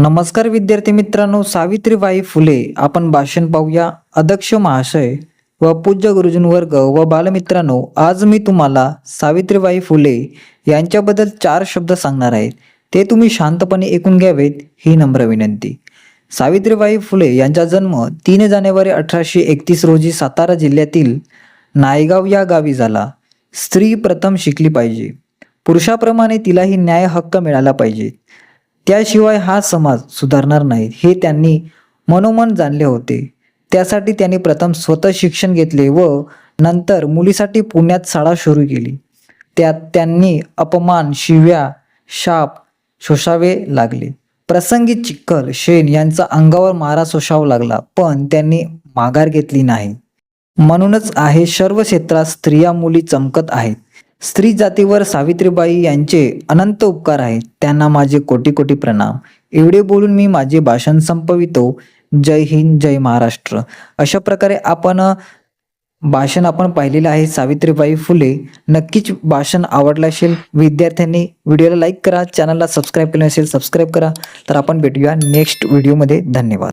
नमस्कार विद्यार्थी मित्रांनो सावित्रीबाई फुले. आपण भाषण पाहूया अध्यक्ष महाशय व पूज्य गुरुजन वर्ग व बालमित्रांनो आज मी तुम्हाला सावित्रीबाई फुले यांच्याबद्दल चार शब्द सांगणार आहेत ते तुम्ही शांतपणे ऐकून घ्यावेत ही नम्र विनंती. सावित्रीबाई फुले यांचा जन्म तीन जानेवारी अठराशे एकतीस रोजी सातारा जिल्ह्यातील नायगाव या गावी झाला. स्त्री प्रथम शिकली पाहिजे. पुरुषाप्रमाणे तिलाही न्याय हक्क मिळाला पाहिजे. त्याशिवाय हा समाज सुधारणार नाही हे त्यांनी मनोमन जाणले होते. त्यासाठी त्यांनी प्रथम स्वतः शिक्षण घेतले व नंतर मुलीसाठी पुण्यात शाळा सुरू केली. त्यात त्यांनी अपमान शिव्या शाप शोषावे लागले. प्रसंगी चिखल शेण यांचा अंगावर मारा सोसावा लागला पण त्यांनी माघार घेतली नाही. म्हणूनच आहे सर्व क्षेत्रात स्त्रिया मुली चमकत आहेत. स्त्री जातीवर सावित्रीबाई यांचे अनंत उपकार आहेत. त्यांना माझे कोटी कोटी प्रणाम. एवढे बोलून मी माझे भाषण संपवितो. जय हिंद जय महाराष्ट्र. अशा प्रकारे आपण भाषण आपण पाहिलेलं आहे सावित्रीबाई फुले. नक्कीच भाषण आवडलं असेल विद्यार्थ्यांनी व्हिडिओला लाईक करा. चॅनलला सबस्क्राईब केलं असेल सबस्क्राईब करा. तर आपण भेटूया नेक्स्ट व्हिडिओमध्ये धन्यवाद.